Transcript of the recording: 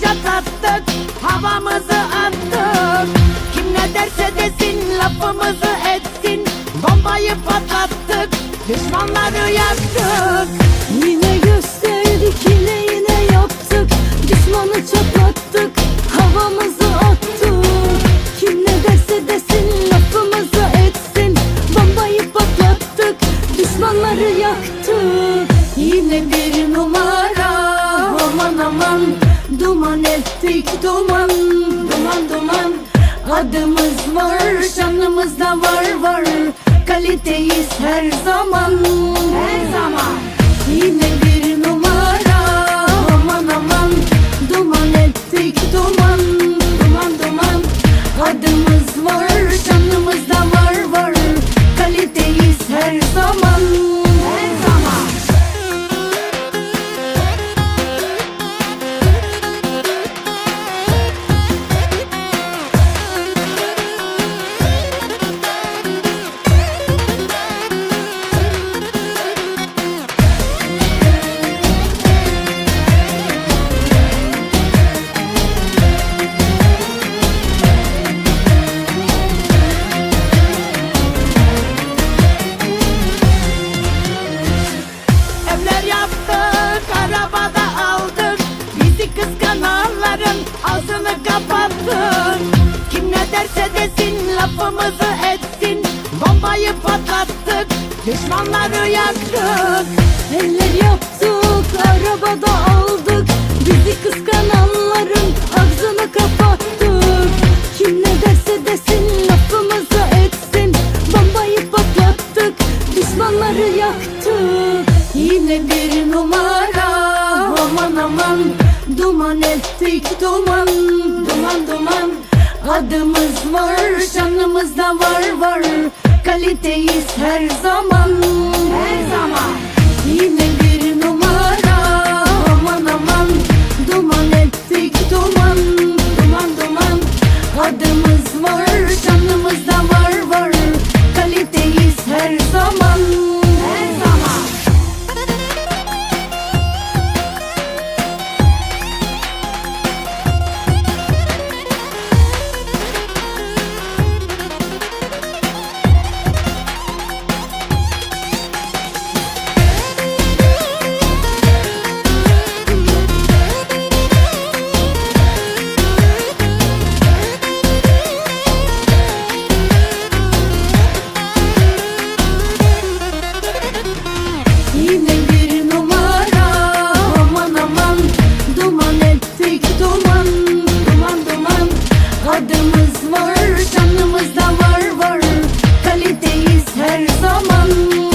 çatlattık havamızı attık. Kim ne derse desin lafımızı etsin. Bombayı patlattık düşmanları yaktık. Yine gösterdik Yine bir numara. Aman aman Duman ettik duman. Duman duman. Adımız var şanımız da var var. Kaliteyiz her zaman. Her zaman. Yine bir numara. Aman aman Duman ettik duman. Duman duman. Adımız lafımızı etsin Bombayı patlattık, düşmanları yaktık Eller yaptık, arabada aldık. Bizi kıskananların ağzını kapattık. Kim ne derse desin lafımızı etsin. Bombayı patlattık, düşmanları yaktık. Yine bir numara. Aman aman Duman ettik duman Adımız var, şanımız da var var. Kaliteyiz her zaman. Her zaman Canımız var, canımızda var var. Kaliteyiz her zaman.